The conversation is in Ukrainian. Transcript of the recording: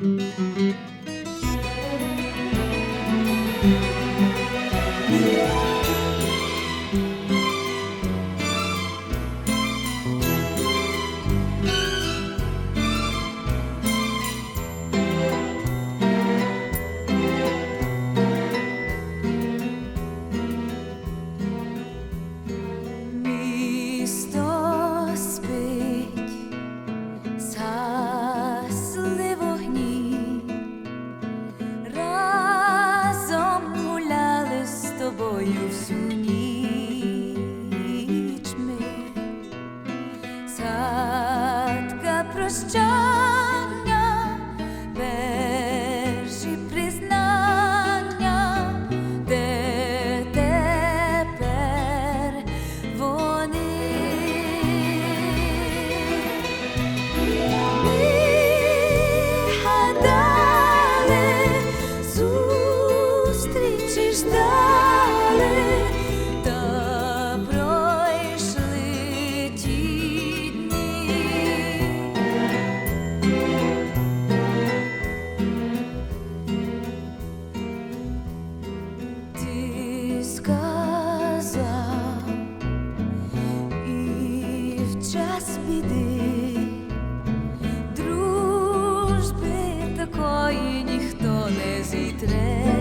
thank you тобою всю ніч ми. Садка прощання, перші признання, де тепер вони. Ми гадали, зустрічі ждали, час біди дружби такої ніхто не зітре.